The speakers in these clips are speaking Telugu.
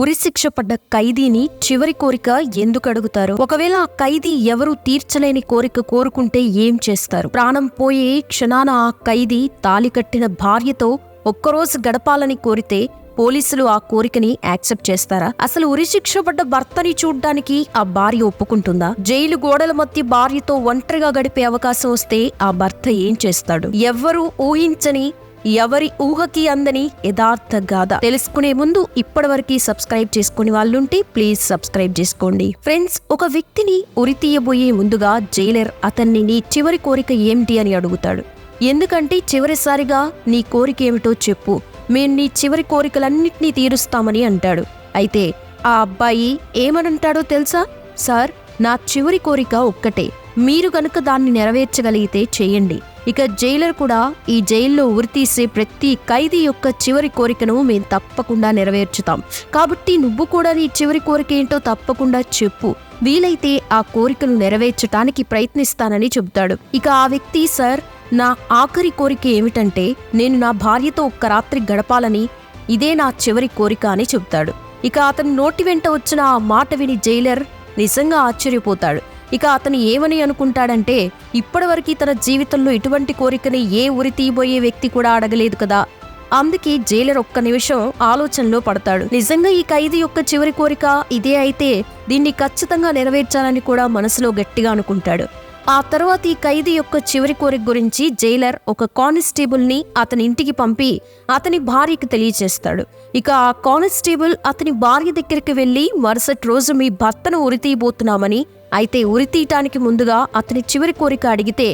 ఉరిశిక్ష పడ్డ ఖైదీని చివరి కోరిక ఎందుకు అడుగుతారు? ఒకవేళ ఆ ఖైదీ ఎవరు తీర్చలేని కోరిక కోరుకుంటే ఏం చేస్తారు? ప్రాణం పోయే క్షణాన ఆ ఖైదీ తాలి కట్టిన భార్యతో ఒక్కరోజు గడపాలని కోరితే పోలీసులు ఆ కోరికని యాక్సెప్ట్ చేస్తారా? అసలు ఉరిశిక్ష పడ్డ భర్తని చూడ్డానికి ఆ భార్య ఒప్పుకుంటుందా? జైలు గోడల మధ్య భార్యతో ఒంటరిగా గడిపే అవకాశం వస్తే ఆ భర్త ఏం చేస్తాడు? ఎవ్వరూ ఊహించని ఎవరి ఊహకి అందని యథార్థ గాథ. తెలుసుకునే ముందు ఇప్పటివరకు సబ్స్క్రైబ్ చేసుకునే వాళ్ళుంటే ప్లీజ్ సబ్స్క్రైబ్ చేసుకోండి. ఫ్రెండ్స్ ఒక వ్యక్తిని ఉరి తీయబోయే ముందుగా జైలర్ అతన్ని నీ చివరి కోరిక ఏమిటి అని అడుగుతాడు. ఎందుకంటే చివరిసారిగా నీ కోరిక ఏమిటో చెప్పు. మేము నీ చివరి కోరికలన్నింటినీ తీరుస్తామని అంటాడు. అయితే ఆ అబ్బాయి ఏమనంటాడో తెలుసా? సార్ నా చివరి కోరిక ఒక్కటే. మీరు కనుక దాన్ని నెరవేర్చగలిగితే చేయండి. ఇక జైలర్ కూడా ఈ జైల్లో ఉరితీసే ప్రతి ఖైదీ యొక్క చివరి కోరికను మేము తప్పకుండా నెరవేర్చుతాం. కాబట్టి నువ్వు కూడా నీ చివరి కోరిక ఏంటో తప్పకుండా చెప్పు. వీలైతే ఆ కోరికను నెరవేర్చటానికి ప్రయత్నిస్తానని చెబుతాడు. ఇక ఆ వ్యక్తి సార్ నా ఆఖరి కోరిక ఏమిటంటే నేను నా భార్యతో ఒక్క రాత్రి గడపాలని ఇదే నా చివరి కోరిక అని చెబుతాడు. ఇక అతని నోటి వెంట వచ్చిన ఆ మాట విని జైలర్ నిజంగా ఆశ్చర్యపోతాడు. ఇక అతను ఏమని అనుకుంటాడంటే ఇప్పటివరకు తన జీవితంలో ఇటువంటి కోరికని ఏ ఉరి తీయబోయే వ్యక్తి కూడా అడగలేదు కదా. అందుకే జైలర్ ఒక్క నిమిషం ఆలోచనలో పడతాడు. నిజంగా ఈ ఖైదీ యొక్క చివరి కోరిక ఇదే అయితే దీన్ని ఖచ్చితంగా నెరవేర్చాలని కూడా మనసులో గట్టిగా అనుకుంటాడు. ఆ తర్వాత ఈ ఖైదీ యొక్క చివరి కోరిక గురించి జైలర్ ఒక కానిస్టేబుల్ని అతని ఇంటికి పంపి అతని భార్యకి తెలియజేస్తాడు. ఇక ఆ కానిస్టేబుల్ అతని భార్య దగ్గరికి వెళ్ళి మరుసటి రోజు మీ భర్తను ఉరితీయబోతున్నామని అయితే ఉరితీయటానికి ముందుగా అతని చివరి కోరిక అడిగితే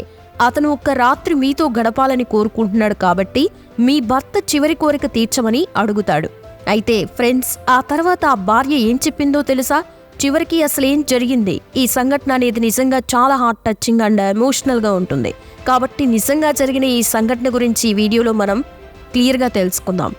అతను ఒక్క రాత్రి మీతో గడపాలని కోరుకుంటున్నాడు కాబట్టి మీ భర్త చివరి కోరిక తీర్చమని అడుగుతాడు. అయితే ఫ్రెండ్స్ ఆ తర్వాత ఆ భార్య ఏం చెప్పిందో తెలుసా? చివరికి అసలు ఏం జరిగింది? ఈ సంఘటన అనేది నిజంగా చాలా హార్ట్ టచింగ్ అండ్ ఎమోషనల్గా ఉంటుంది. కాబట్టి నిజంగా జరిగిన ఈ సంఘటన గురించి ఈ వీడియోలో మనం క్లియర్గా తెలుసుకుందాం.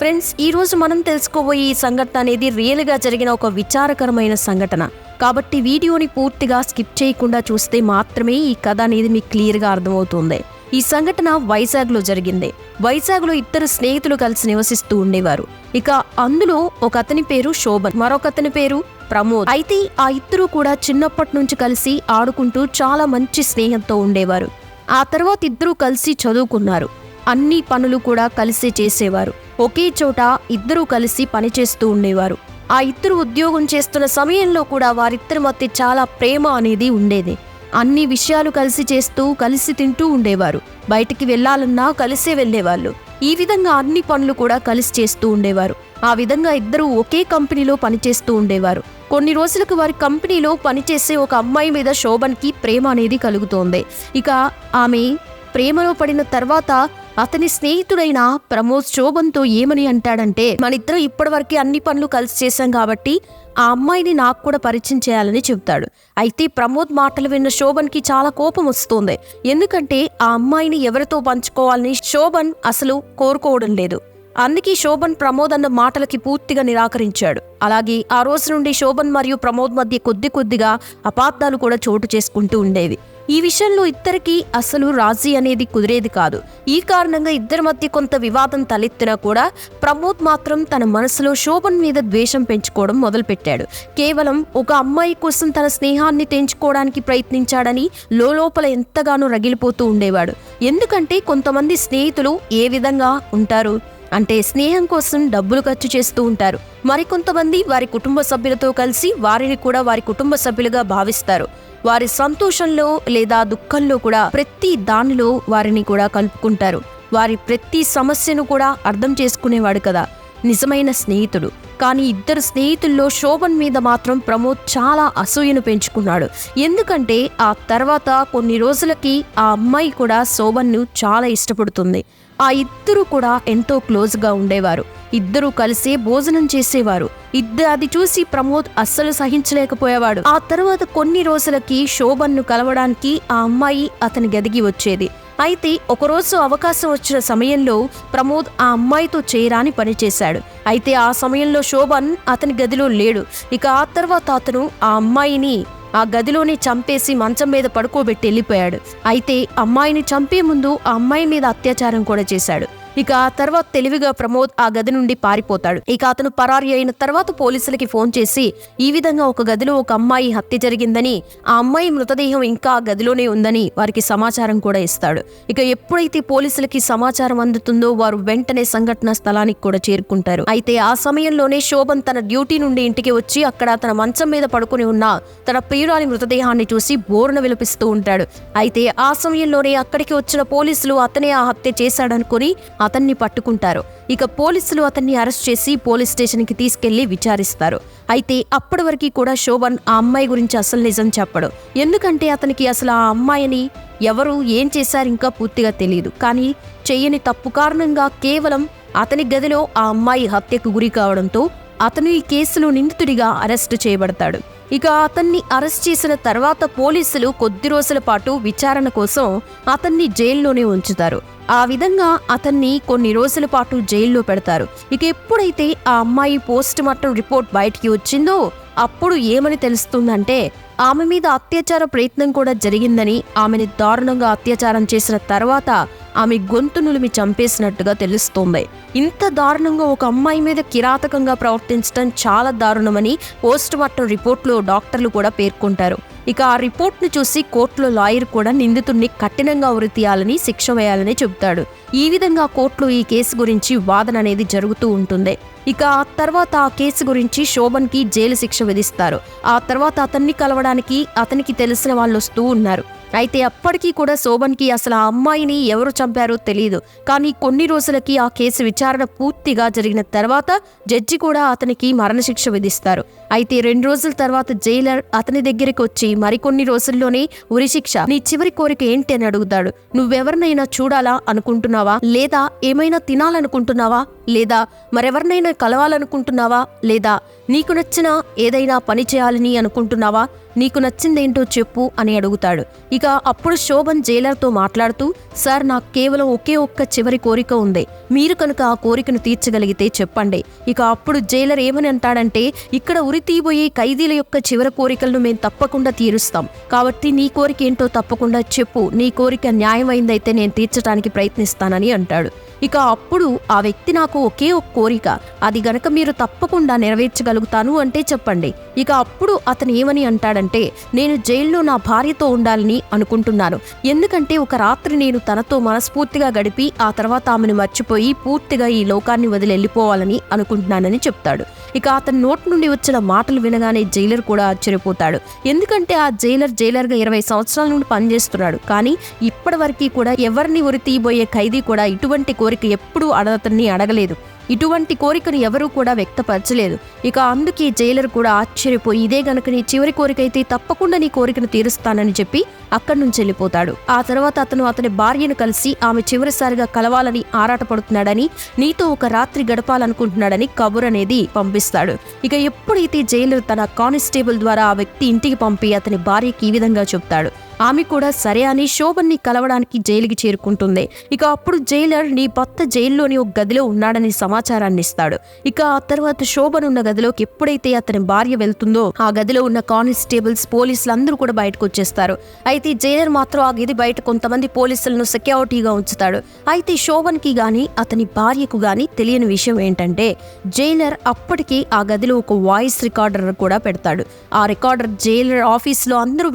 ఫ్రెండ్స్ ఈ రోజు మనం తెలుసుకోబోయే ఈ సంఘటన అనేది రియల్గా జరిగిన ఒక విచారకరమైన సంఘటన. కాబట్టి వీడియోని పూర్తిగా స్కిప్ చేయకుండా చూస్తే మాత్రమే ఈ కథ అనేది మీకు క్లియర్గా అర్థమవుతుంది. ఈ సంఘటన వైజాగ్లో జరిగింది. వైజాగ్లో ఇద్దరు స్నేహితులు కలిసి నివసిస్తూ ఉండేవారు. ఇక అందులో ఒక అతని పేరు శోభన్ మరొక అతని పేరు ప్రమోద్. అయితే ఆ ఇద్దరు కూడా చిన్నప్పటి నుంచి కలిసి ఆడుకుంటూ చాలా మంచి స్నేహంతో ఉండేవారు. ఆ తర్వాత ఇద్దరూ కలిసి చదువుకున్నారు. అన్ని పనులు కూడా కలిసి చేసేవారు. ఒకే చోట ఇద్దరూ కలిసి పనిచేస్తూ ఉండేవారు. ఆ ఇద్దరు ఉద్యోగం చేస్తున్న సమయంలో కూడా వారిద్దరి మధ్య చాలా ప్రేమ అనేది ఉండేది. అన్ని విషయాలు కలిసి చేస్తూ కలిసి తింటూ ఉండేవారు. బయటికి వెళ్ళాలన్నా కలిసే వెళ్ళేవాళ్ళు ఈ విధంగా అన్ని పనులు కూడా కలిసి చేస్తూ ఉండేవారు. ఆ విధంగా ఇద్దరు ఒకే కంపెనీలో పనిచేస్తూ ఉండేవారు. కొన్ని రోజులకు వారి కంపెనీలో పనిచేసే ఒక అమ్మాయి మీద శోభన్కి ప్రేమ అనేది కలుగుతోంది. ఇక ఆమె ప్రేమలో పడిన తర్వాత అతని స్నేహితుడైన ప్రమోద్ శోభన్తో ఏమని అంటాడంటే మనిద్దరం ఇప్పటివరకు అన్ని పనులు కలిసి చేశాం కాబట్టి ఆ అమ్మాయిని నాకు కూడా పరిచయం చేయాలని చెబుతాడు. అయితే ప్రమోద్ మాటలు విన్న శోభన్కి చాలా కోపం వస్తుంది. ఎందుకంటే ఆ అమ్మాయిని ఎవరితో పంచుకోవాలని శోభన్ అసలు కోరుకోవడం లేదు. అందుకే శోభన్ ప్రమోద్ అన్న మాటలకి పూర్తిగా నిరాకరించాడు. అలాగే ఆ రోజు నుండి శోభన్ మరియు ప్రమోద్ మధ్య కొద్ది కొద్దిగా అపార్థాలు కూడా చోటు చేసుకుంటూ ఉండేవి. ఈ విషయంలో ఇద్దరికి అసలు రాజీ అనేది కుదిరేది కాదు. ఈ కారణంగా ఇద్దరి మధ్య కొంత వివాదం తలెత్తినా కూడా ప్రమోద్ మాత్రం తన మనసులో శోభన్ మీద ద్వేషం పెంచుకోవడం మొదలుపెట్టాడు. కేవలం ఒక అమ్మాయి కోసం తన స్నేహాన్ని తెంచుకోవడానికి ప్రయత్నించాడని లోపల ఎంతగానో రగిలిపోతూ ఉండేవాడు. ఎందుకంటే కొంతమంది స్నేహితులు ఏ విధంగా ఉంటారు? అంటే స్నేహం కోసం డబ్బులు ఖర్చు చేస్తూ ఉంటారు. మరికొంతమంది వారి కుటుంబ సభ్యులతో కలిసి వారిని కూడా వారి కుటుంబ సభ్యులుగా భావిస్తారు. వారి సంతోషంలో లేదా దుఃఖంలో కూడా ప్రతి దానిలో వారిని కూడా కలుపుకుంటారు. వారి ప్రతి సమస్యను కూడా అర్థం చేసుకునేవాడు కదా. నిజమైన స్నేహితుడు. కానీ ఇద్దరు స్నేహితుల్లో శోభన్ మీద మాత్రం ప్రమోద్ చాలా అసూయను పెంచుకున్నాడు. ఎందుకంటే ఆ తర్వాత కొన్ని రోజులకి ఆ అమ్మాయి కూడా శోభన్ను చాలా ఇష్టపడుతుంది. ఆ ఇద్దరు కూడా ఎంతో క్లోజ్గా ఉండేవారు. ఇద్దరూ కలిసే భోజనం చేసేవారు. ఇద్దరు అది చూసి ప్రమోద్ అస్సలు సహించలేకపోయేవాడు. ఆ తర్వాత కొన్ని రోజులకి శోభన్ను కలవడానికి ఆ అమ్మాయి అతని గదికి వచ్చేది. అయితే ఒకరోజు అవకాశం వచ్చిన సమయంలో ప్రమోద్ ఆ అమ్మాయితో చేయరాని పనిచేశాడు అయితే ఆ సమయంలో శోభన్ అతని గదిలో లేడు. ఇక ఆ తర్వాత అతను ఆ అమ్మాయిని ఆ గదిలోనే చంపేసి మంచం మీద పడుకోబెట్టి వెళ్ళిపోయాడు. అయితే అమ్మాయిని చంపే ముందు ఆ అమ్మాయి మీద అత్యాచారం కూడా చేశాడు. ఇక ఆ తర్వాత తెలివిగా ప్రమోద్ ఆ గది నుండి పారిపోతాడు. ఇక అతను పరారి అయిన తర్వాత పోలీసులకి ఫోన్ చేసి ఈ విధంగా ఒక గదిలో ఒక అమ్మాయి హత్య జరిగిందని ఆ అమ్మాయి మృతదేహం ఇంకా ఆ గదిలోనే ఉందని వారికి సమాచారం కూడా ఇస్తాడు. ఇక ఎప్పుడైతే పోలీసులకి సమాచారం అందుతుందో వారు వెంటనే సంఘటన స్థలానికి కూడా చేరుకుంటారు. అయితే ఆ సమయంలోనే శోభన్ తన డ్యూటీ నుండి ఇంటికి వచ్చి అక్కడ తన మంచం మీద పడుకుని ఉన్న తన ప్రియురాలి మృతదేహాన్ని చూసి బోరున విలపిస్తూ ఉంటాడు. అయితే ఆ సమయంలోనే అక్కడికి వచ్చిన పోలీసులు అతనే ఆ హత్య చేశాడనుకుని అతన్ని పట్టుకుంటారు. ఇక పోలీసులు అతన్ని అరెస్ట్ చేసి పోలీస్ స్టేషన్కి తీసుకెళ్ళి విచారిస్తారు. అయితే అప్పటి వరకు కూడా శోభన్ ఆ అమ్మాయి గురించి అసలు నిజం చెప్పడు. ఎందుకంటే అతనికి అసలు ఆ అమ్మాయిని ఎవరు ఏం చేశారు ఇంకా పూర్తిగా తెలియదు కానీ చెయ్యని తప్పు కారణంగా కేవలం అతని గదిలో ఆ అమ్మాయి హత్యకు గురి కావడంతో అతను ఈ కేసులో నిందితుడిగా అరెస్టు చేయబడతాడు. ఇక అతన్ని అరెస్ట్ చేసిన తర్వాత పోలీసులు కొద్ది రోజుల పాటు విచారణ కోసం అతన్ని జైల్లోనే ఉంచుతారు. ఆ విధంగా అతన్ని కొన్ని రోజుల పాటు జైల్లో పెడతారు. ఇక ఎప్పుడైతే ఆ అమ్మాయి పోస్ట్ మార్టం రిపోర్ట్ బయటికి వచ్చిందో అప్పుడు ఏమని తెలుస్తుందంటే ఆమె మీద అత్యాచార ప్రయత్నం కూడా జరిగిందని ఆమెని దారుణంగా అత్యాచారం చేసిన తర్వాత ఆమె గొంతు నులిమి చంపేసినట్టుగా తెలుస్తోంది. ఇంత దారుణంగా ఒక అమ్మాయి మీద కిరాతకంగా ప్రవర్తించడం చాలా దారుణమని పోస్ట్ మార్టం రిపోర్ట్లో డాక్టర్లు కూడా పేర్కొంటారు. ఇక ఆ రిపోర్ట్ను చూసి కోర్టులో లాయర్ కూడా నిందితుడిని కఠినంగా ఉరి తీయాలని శిక్ష వేయాలని చెబుతాడు. ఈ విధంగా కోర్టులో ఈ కేసు గురించి వాదన అనేది జరుగుతూ ఉంటుంది. ఇక ఆ తర్వాత ఆ కేసు గురించి శోభన్కి జైలు శిక్ష విధిస్తారు. ఆ తర్వాత అతన్ని కలవడానికి అతనికి తెలిసిన వాళ్ళు వస్తూ ఉన్నారు. అయితే అప్పటికీ కూడా శోభన్కి అసలు ఆ అమ్మాయిని ఎవరు చంపారో తెలియదు కానీ కొన్ని రోజులకి ఆ కేసు విచారణ పూర్తిగా జరిగిన తర్వాత జడ్జి కూడా అతనికి మరణశిక్ష విధిస్తారు. అయితే రెండు రోజుల తర్వాత జైలర్ అతని దగ్గరికి వచ్చి మరికొన్ని రోజుల్లోనే ఉరిశిక్ష నీ చివరి కోరిక ఏంటి అని అడుగుతాడు. నువ్వెవరినైనా చూడాలా అనుకుంటున్నావా? లేదా ఏమైనా తినాలనుకుంటున్నావా? లేదా మరెవరినైనా కలవాలనుకుంటున్నావా? లేదా నీకు నచ్చిన ఏదైనా పని చేయాలని అనుకుంటున్నావా? నీకు నచ్చిందేంటో చెప్పు అని అడుగుతాడు. ఇక అప్పుడు శోభన్ జైలర్తో మాట్లాడుతూ సార్ నాకు కేవలం ఒకే ఒక్క చివరి కోరిక ఉంది. మీరు కనుక ఆ కోరికను తీర్చగలిగితే చెప్పండి. ఇక అప్పుడు జైలర్ ఏమని అంటాడంటే ఇక్కడ ఉరి తీయబోయే ఖైదీల యొక్క చివరి కోరికలను మేము తప్పకుండా తీరుస్తాం. కాబట్టి నీ కోరిక ఏంటో తప్పకుండా చెప్పు. నీ కోరిక న్యాయమైందైతే నేను తీర్చడానికి ప్రయత్నిస్తానని అంటాడు. ఇక అప్పుడు ఆ వ్యక్తి నాకు ఒకే ఒక కోరిక. అది గనక మీరు తప్పకుండా నెరవేర్చగలుగుతాను అంటే చెప్పండి. ఇక అప్పుడు అతను ఏమని అంటాడంటే నేను జైల్లో నా భార్యతో ఉండాలని అనుకుంటున్నాను. ఎందుకంటే ఒక రాత్రి నేను తనతో మనస్ఫూర్తిగా గడిపి ఆ తర్వాత ఆమెను మర్చిపోయి పూర్తిగా ఈ లోకాన్ని వదిలి వెళ్ళిపోవాలని అనుకుంటున్నానని చెప్తాడు. ఇక అతని నోటి నుండి వచ్చిన మాటలు వినగానే జైలర్ కూడా ఆశ్చర్యపోతాడు. ఎందుకంటే ఆ జైలర్ జైలర్గా ఇరవై సంవత్సరాల నుండి పనిచేస్తున్నాడు. కానీ ఇప్పటి వరకు కూడా ఎవరిని ఉరి తీయబోయే ఖైదీ కూడా ఇటువంటి కోరిక ఎప్పుడూ అతన్ని అడగలేదు. ఇటువంటి కోరికను ఎవరూ కూడా వ్యక్తపరచలేదు. ఇక అందుకే జైలర్ కూడా ఆశ్చర్యపోయి ఇదే గనుక నీ చివరి కోరిక అయితే తప్పకుండా నీ కోరికను తీరుస్తానని చెప్పి అక్కడి నుంచి వెళ్ళిపోతాడు. ఆ తర్వాత అతను అతని భార్యను కలిసి ఆమె చివరిసారిగా కలవాలని ఆరాటపడుతున్నాడని నీతో ఒక రాత్రి గడపాలనుకుంటున్నాడని కబుర్ అనేది పంపిస్తాడు. ఇక ఎప్పుడైతే జైలర్ తన కానిస్టేబుల్ ద్వారా ఆ వ్యక్తి ఇంటికి పంపి అతని భార్యకి ఈ విధంగా చెప్తాడు. ఆమె కూడా సరే అని శోభన్ని కలవడానికి జైలుకి చేరుకుంటుంది. ఇక అప్పుడు జైలర్ నీ భర్త జైల్లోని ఒక గదిలో ఉన్నాడని సమాచారాన్ని ఇస్తాడు. ఇక ఆ తర్వాత శోభన్ ఉన్న గదిలోకి ఎప్పుడైతే అతని భార్య వెళ్తుందో ఆ గదిలో ఉన్న కానిస్టేబుల్స్ పోలీసులు అందరూ కూడా బయటకు వచ్చేస్తారు. అయితే జైలర్ మాత్రం ఆ గది బయట కొంతమంది పోలీసులను సెక్యూరిటీగా ఉంచుతాడు. అయితే శోభన్కి గాని అతని భార్యకు గాని తెలియని విషయం ఏంటంటే జైలర్ అప్పటికి ఆ గదిలో ఒక వాయిస్ రికార్డర్ కూడా పెడతాడు. ఆ రికార్డర్ జైలర్ ఆఫీస్లో అందరూ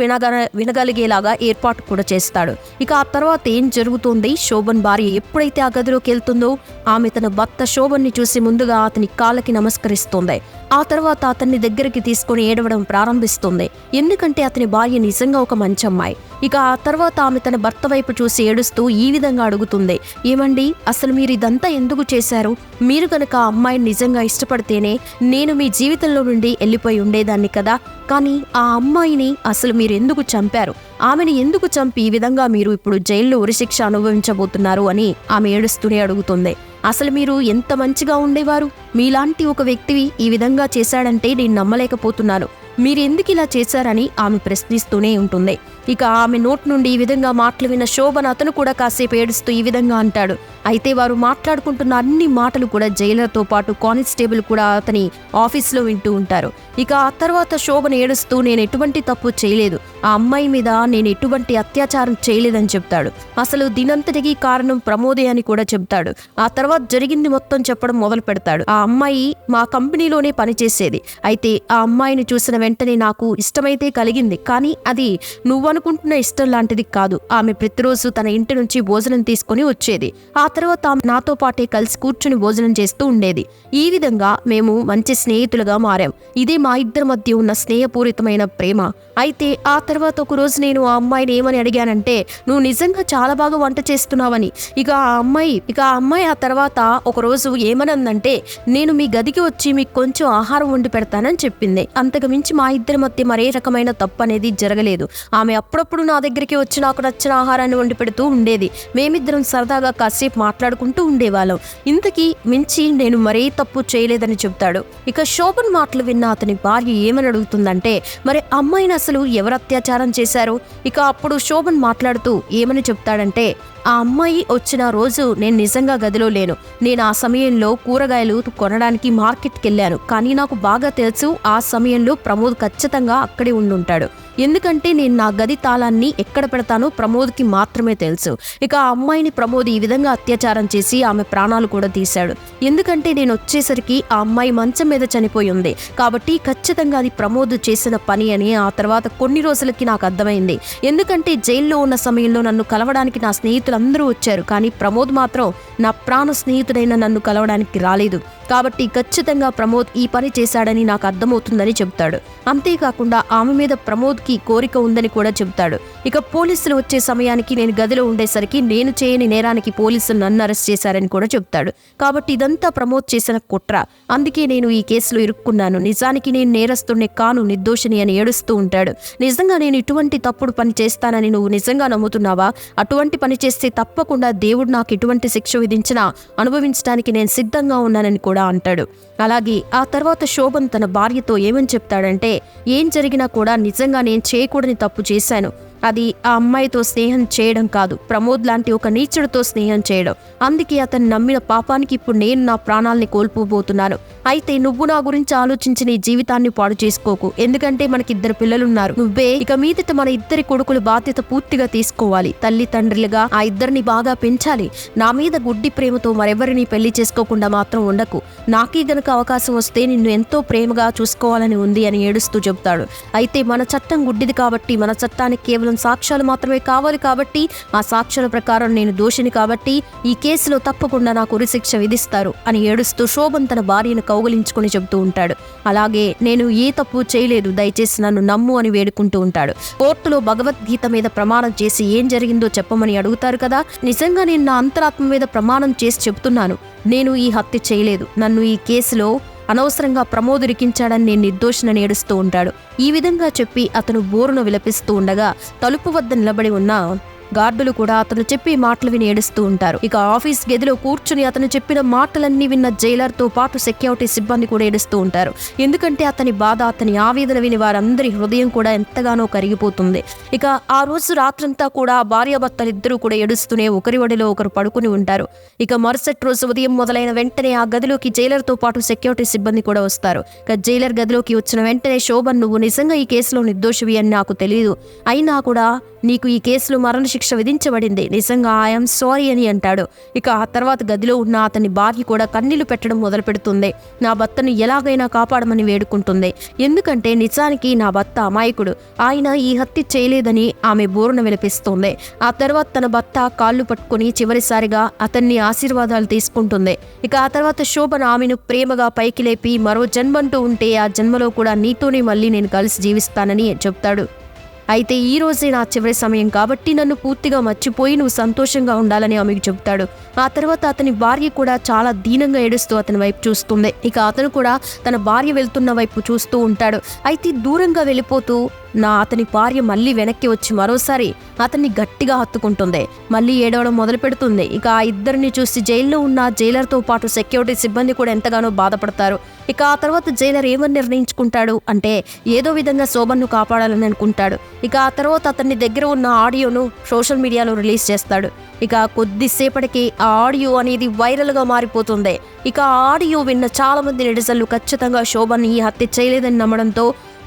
వినగ ఉండేలాగా ఏర్పాటు కూడా చేస్తాడు. ఇక ఆ తర్వాత ఏం జరుగుతుంది? శోభన్ భార్య ఎప్పుడైతే ఆ గదిలోకి వెళ్తుందో ఆమె తన భర్త శోభన్ని చూసి ముందుగా అతని కాళ్ళకి నమస్కరిస్తుంది. ఆ తర్వాత అతన్ని దగ్గరికి తీసుకొని ఏడవడం ప్రారంభిస్తుంది. ఎందుకంటే అతని భార్య నిజంగా ఒక మంచి అమ్మాయి ఇక ఆ తర్వాత ఆమె తన భర్త వైపు చూసి ఏడుస్తూ ఈ విధంగా అడుగుతుంది. ఏమండి అసలు మీరు ఇదంతా ఎందుకు చేశారు? మీరు కనుక ఆ అమ్మాయిని నిజంగా ఇష్టపడితేనే నేను మీ జీవితంలో నుండి వెళ్ళిపోయి ఉండేదాన్ని కదా. కానీ ఆ అమ్మాయిని అసలు మీరు ఎందుకు చంపారు? ఆమెను ఎందుకు చంపి ఈ విధంగా మీరు ఇప్పుడు జైల్లో ఉరిశిక్ష అనుభవించబోతున్నారు అని ఆమె ఏడుస్తూనే అడుగుతుంది. అసలు మీరు ఎంత మంచిగా ఉండేవారు? మీలాంటి ఒక వ్యక్తివి ఈ విధంగా చేశాడంటే నేను నమ్మలేకపోతున్నాను. మీరు ఎందుకు ఇలా చేశారని ఆమె ప్రశ్నిస్తూనే ఉంటుంది. ఇక ఆమె నోట్ నుండి ఈ విధంగా మాటలు విన్న శోభన్ అతను కూడా కాసేపు ఏడుస్తూ ఈ విధంగా అంటాడు. అయితే వారు మాట్లాడుకుంటున్న అన్ని మాటలు కూడా జైలర్తో పాటు కానిస్టేబుల్ కూడా అతని ఆఫీస్లో వింటూ ఉంటారు. ఇక ఆ తర్వాత శోభన్ ఏడుస్తూ నేను ఎటువంటి తప్పు చేయలేదు. ఆ అమ్మాయి మీద నేను ఎటువంటి అత్యాచారం చేయలేదని చెప్తాడు. అసలు దీనంతటికి కారణం ప్రమోదే అని కూడా చెప్తాడు. ఆ తర్వాత జరిగింది మొత్తం చెప్పడం మొదలు పెడతాడు ఆ అమ్మాయి మా కంపెనీలోనే పనిచేసేది. అయితే ఆ అమ్మాయిని చూసిన వెంటనే నాకు ఇష్టమైతే కలిగింది. కానీ అది నువ్వు అనుకుంటున్న ఇష్టం లాంటిది కాదు. ఆమె ప్రతిరోజు తన ఇంటి నుంచి భోజనం తీసుకొని వచ్చేది. ఆ తర్వాత ఆమె నాతో పాటే కలిసి కూర్చుని భోజనం చేస్తూ ఉండేది. ఈ విధంగా మేము మంచి స్నేహితులుగా మారాం. ఇదే మా ఇద్దరి మధ్య ఉన్న స్నేహపూరితమైన ప్రేమ. అయితే ఆ తర్వాత ఒక రోజు నేను ఆ అమ్మాయిని ఏమని అడిగానంటే నువ్వు నిజంగా చాలా బాగా వంట చేస్తున్నావని. ఇక ఆ అమ్మాయి ఇక ఆ అమ్మాయి ఆ తర్వాత ఒక రోజు ఏమనందంటే నేను మీ గదికి వచ్చి మీకు కొంచెం ఆహారం వండి పెడతానని చెప్పింది. అంతకు మించి మా ఇద్దరి మధ్య మరే రకమైన తప్పు అనేది జరగలేదు. ఆమె అప్పుడప్పుడు నా దగ్గరికి వచ్చి నాకు నచ్చిన ఆహారాన్ని వండి పెడుతూ ఉండేది. మేమిద్దరం సరదాగా కాసేపు మాట్లాడుకుంటూ ఉండేవాళ్ళం. ఇంతకీ మించి నేను మరే తప్పు చేయలేదని చెప్తాడు ఇక శోభన్ మాటలు విన్న అతని భార్య ఏమని అడుగుతుందంటే మరి అమ్మాయిని అసలు ఎవరు అత్యాచారం చేశారు? ఇక అప్పుడు శోభన్ మాట్లాడుతూ ఏమని చెప్తాడంటే ఆ అమ్మాయి వచ్చిన రోజు నేను నిజంగా గదిలో లేను. నేను ఆ సమయంలో కూరగాయలు కొనడానికి మార్కెట్కి వెళ్ళాను కానీ నాకు బాగా తెలుసు ఆ సమయంలో ప్రమోద్ ఖచ్చితంగా అక్కడే ఉండుంటాడు. ఎందుకంటే నేను నా గది తాళాన్ని ఎక్కడ పెడతానో ప్రమోద్కి మాత్రమే తెలుసు. ఇక ఆ అమ్మాయిని ప్రమోద్ ఈ విధంగా అత్యాచారం చేసి ఆమె ప్రాణాలు కూడా తీశాడు. ఎందుకంటే నేను వచ్చేసరికి ఆ అమ్మాయి మంచం మీద చనిపోయి ఉంది. కాబట్టి ఖచ్చితంగా అది ప్రమోద్ చేసిన పని అని ఆ తర్వాత కొన్ని రోజులకి నాకు అర్థమైంది. ఎందుకంటే జైల్లో ఉన్న సమయంలో నన్ను కలవడానికి నా స్నేహితులందరూ వచ్చారు. కానీ ప్రమోద్ మాత్రం నా ప్రాణ స్నేహితుడైన నన్ను కలవడానికి రాలేదు. కాబట్టి ఖచ్చితంగా ప్రమోద్ ఈ పని చేశాడని నాకు అర్థమవుతుందని చెబుతాడు. అంతేకాకుండా ఆమె మీద ప్రమోద్కి కోరిక ఉందని కూడా చెప్తాడు ఇక పోలీసులు వచ్చే సమయానికి నేను గదిలో ఉండేసరికి నేను చేయని నేరానికి పోలీసులు నన్ను అరెస్ట్ చేశారని కూడా చెబుతాడు. కాబట్టి ఇదంతా ప్రమోద్ చేసిన కుట్ర. అందుకే నేను ఈ కేసులో ఇరుక్కున్నాను. నిజానికి నేను నేరస్తుడిని కాను నిర్దోషిని అని ఏడుస్తూ ఉంటాడు. నిజంగా నేను ఇటువంటి తప్పుడు పని చేస్తానని నువ్వు నిజంగా నమ్ముతున్నావా? అటువంటి పని చేస్తే తప్పకుండా దేవుడు నాకు ఇటువంటి శిక్ష విధించినా అనుభవించడానికి నేను సిద్ధంగా ఉన్నానని కూడా కూడా అంటాడు. అలాగే ఆ తర్వాత శోభన్ తన భార్యతో ఏమని చెప్తాడంటే ఏం జరిగినా కూడా నిజంగా నేను చేయకూడని తప్పు చేశాను. అది ఆ అమ్మాయితో స్నేహం చేయడం కాదు. ప్రమోద్ లాంటి ఒక నీచుడితో స్నేహం చేయడం. అందుకే అతను నమ్మిన పాపానికి ఇప్పుడు నేను నా ప్రాణాల్ని కోల్పోబోతున్నాను. అయితే నువ్వు నా గురించి ఆలోచించి నీ జీవితాన్ని పాడు చేసుకోకు. ఎందుకంటే మనకి ఇద్దరు పిల్లలున్నారు. నువ్వే ఇక మీదట మన ఇద్దరి కొడుకుల బాధ్యత పూర్తిగా తీసుకోవాలి. తల్లి తండ్రులుగా ఆ ఇద్దరిని బాగా పెంచాలి. నా మీద గుడ్డి ప్రేమతో మరెవరిని పెళ్ళి చేసుకోకుండా మాత్రం ఉండకు. నాకే గనక అవకాశం వస్తే నిన్ను ఎంతో ప్రేమగా చూసుకోవాలని ఉంది అని ఏడుస్తూ చెబుతాడు. అయితే మన చట్టం గుడ్డిది కాబట్టి మన చట్టానికి కేవలం సాక్ష్యాలు మాత్రమే కావాలి కాబట్టి ఆ సాక్ష్యాల ప్రకారం నేను దోషిని కాబట్టి ఈ కేసులో తప్పకుండా నాకు ఉరిశిక్ష విధిస్తారు అని ఏడుస్తూ శోభన్ తన భార్యను కౌగలించుకుని చెబుతూ ఉంటాడు. అలాగే నేను ఏ తప్పు చేయలేదు దయచేసి నన్ను నమ్ము అని వేడుకుంటూ ఉంటాడు. కోర్టులో భగవద్గీత మీద ప్రమాణం చేసి ఏం జరిగిందో చెప్పమని అడుగుతారు కదా? నిజంగా నేను నా అంతరాత్మ మీద ప్రమాణం చేసి చెప్తున్నాను నేను ఈ హత్య చేయలేదు. నన్ను ఈ కేసులో అనవసరంగా ప్రమోద్ ఇరికించాడని నేను నిర్దోషిని ఏడుస్తూ ఉంటాడు. ఈ విధంగా చెప్పి అతను బోరును విలపిస్తూ ఉండగా తలుపు వద్ద నిలబడి ఉన్న గార్డులు కూడా అతను చెప్పే మాటలు విని ఏడుస్తూ ఉంటారు. ఇక ఆఫీస్ గదిలో కూర్చుని అతను చెప్పిన మాటలన్నీ విన్న జైలర్తో పాటు సెక్యూరిటీ సిబ్బంది కూడా ఏడుస్తూ ఉంటారు. ఎందుకంటే అతని బాధ అతని ఆవేదన విని వారందరి హృదయం కూడా ఎంతగానో కరిగిపోతుంది. ఇక ఆ రోజు రాత్రంతా కూడా భార్యాభర్తలిద్దరూ కూడా ఏడుస్తూనే ఒకరి ఒడిలో ఒకరు పడుకుని ఉంటారు. ఇక మరుసటి రోజు ఉదయం మొదలైన వెంటనే ఆ గదిలోకి జైలర్తో పాటు సెక్యూరిటీ సిబ్బంది కూడా వస్తారు. ఇక జైలర్ గదిలోకి వచ్చిన వెంటనే శోభన్ నువ్వు నిజంగా ఈ కేసులో నిర్దోషివి అని నాకు తెలియదు అయినా కూడా నీకు ఈ కేసులో మరణశిక్ష విధించబడింది. నిజంగా ఐఎమ్ సారీ అని అంటాడు. ఇక ఆ తర్వాత గదిలో ఉన్న అతని భార్య కూడా కన్నీళ్ళు పెట్టడం మొదలు పెడుతుంది నా భర్తను ఎలాగైనా కాపాడమని వేడుకుంటుంది. ఎందుకంటే నిజానికి నా భర్త అమాయకుడు. ఆయన ఈ హత్య చేయలేదని ఆమె బోరున విలపిస్తుంది. ఆ తర్వాత తన భర్త కాళ్ళు పట్టుకుని చివరిసారిగా అతన్ని ఆశీర్వాదాలు తీసుకుంటుంది. ఇక ఆ తర్వాత శోభన ఆమెను ప్రేమగా పైకి లేపి మరో జన్మంటూ ఉంటే ఆ జన్మలో కూడా నీతోనే మళ్ళీ నేను కలిసి జీవిస్తానని చెప్తాడు. అయితే ఈ రోజే నా చివరి సమయం కాబట్టి నన్ను పూర్తిగా మర్చిపోయి నువ్వు సంతోషంగా ఉండాలని ఆమెకు చెబుతాడు. ఆ తర్వాత అతని భార్య కూడా చాలా దీనంగా ఏడుస్తూ అతని వైపు చూస్తుంది. ఇక అతను కూడా తన భార్య వెళ్తున్న వైపు చూస్తూ ఉంటాడు. అయితే దూరంగా వెళ్ళిపోతూ నా అతని భార్య మళ్ళీ వెనక్కి వచ్చి మరోసారి అతన్ని గట్టిగా హత్తుకుంటుంది. మళ్ళీ ఏడవడం మొదలు పెడుతుంది. ఇక ఆ ఇద్దరిని చూసి జైల్లో ఉన్న జైలర్తో పాటు సెక్యూరిటీ సిబ్బంది కూడా ఎంతగానో బాధపడతారు. ఇక ఆ తర్వాత జైలర్ ఏమని నిర్ణయించుకుంటాడు? అంటే ఏదో విధంగా శోభన్ను కాపాడాలని అనుకుంటాడు. ఇక ఆ తర్వాత అతని దగ్గర ఉన్న ఆడియోను సోషల్ మీడియాలో రిలీజ్ చేస్తాడు. ఇక కొద్దిసేపటికి ఆ ఆడియో అనేది వైరల్గా మారిపోతుంది. ఇక ఆ ఆడియో విన్న చాలామంది నెటిజన్లు ఖచ్చితంగా శోభన్ ఈ హత్య చేయలేదని నమ్మడంతో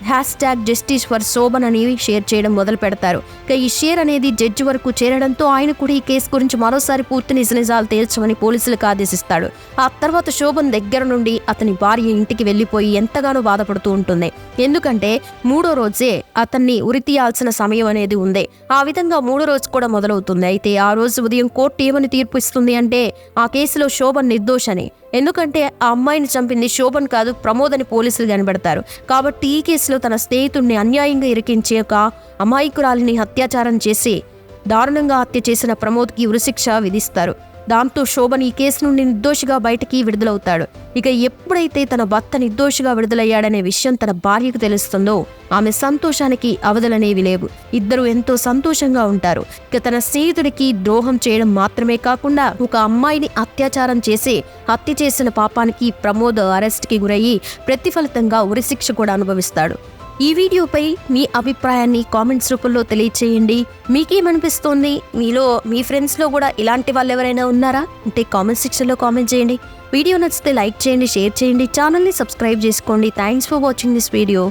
hashtag justice for Shobhan అని షేర్ చేయడం మొదలు పెడతారు. ఇక ఈ షేర్ అనేది జడ్జి వరకు చేరడంతో ఆయన కూడా ఈ కేసు గురించి మరోసారి పూర్తి నిజ నిజాలు తేల్చమని పోలీసులకు ఆదేశిస్తాడు. ఆ తర్వాత శోభన్ దగ్గర నుండి అతని భార్య ఇంటికి వెళ్ళిపోయి ఎంతగానో బాధపడుతూ ఉంటుంది. ఎందుకంటే మూడో రోజే అతన్ని ఉరితీయాల్సిన సమయం అనేది ఉంది. ఆ విధంగా మూడో రోజు కూడా మొదలవుతుంది. అయితే ఆ రోజు ఉదయం కోర్టు ఏమని తీర్పు ఇస్తుంది అంటే ఆ కేసులో శోభన్ నిర్దోషని. ఎందుకంటే ఆ అమ్మాయిని చంపింది శోభన్ కాదు ప్రమోద్ అని పోలీసులు కనబడతారు. కాబట్టి ఈ కేసులో తన స్నేహితుడిని అన్యాయంగా ఇరికించి ఒక అమాయకురాలిని అత్యాచారం చేసి దారుణంగా హత్య చేసిన ప్రమోద్కి ఉరిశిక్ష విధిస్తారు. దాంతో శోభన్ ఈ కేసు నుండి నిర్దోషిగా బయటికి విడుదలవుతాడు. ఇక ఎప్పుడైతే తన భర్త నిర్దోషిగా విడుదలయ్యాడనే విషయం తన భార్యకు తెలుస్తుందో ఆమె సంతోషానికి అవధులనేవి లేవు. ఇద్దరు ఎంతో సంతోషంగా ఉంటారు. ఇక తన స్నేహితుడికి ద్రోహం చేయడం మాత్రమే కాకుండా ఒక అమ్మాయిని అత్యాచారం చేసి హత్య చేసిన పాపానికి ప్రమోద్ అరెస్ట్కి గురయ్యి ప్రతిఫలితంగా ఉరిశిక్ష కూడా అనుభవిస్తాడు. ఈ వీడియోపై మీ అభిప్రాయాన్ని కామెంట్స్ రూపంలో తెలియచేయండి. మీకేమనిపిస్తోంది? మీలో మీ ఫ్రెండ్స్లో కూడా ఇలాంటి వాళ్ళు ఎవరైనా ఉన్నారా? అంటే కామెంట్ సెక్షన్లో కామెంట్ చేయండి. వీడియో నచ్చితే లైక్ చేయండి షేర్ చేయండి. ఛానల్ని సబ్స్క్రైబ్ చేసుకోండి. Thanks for watching this video.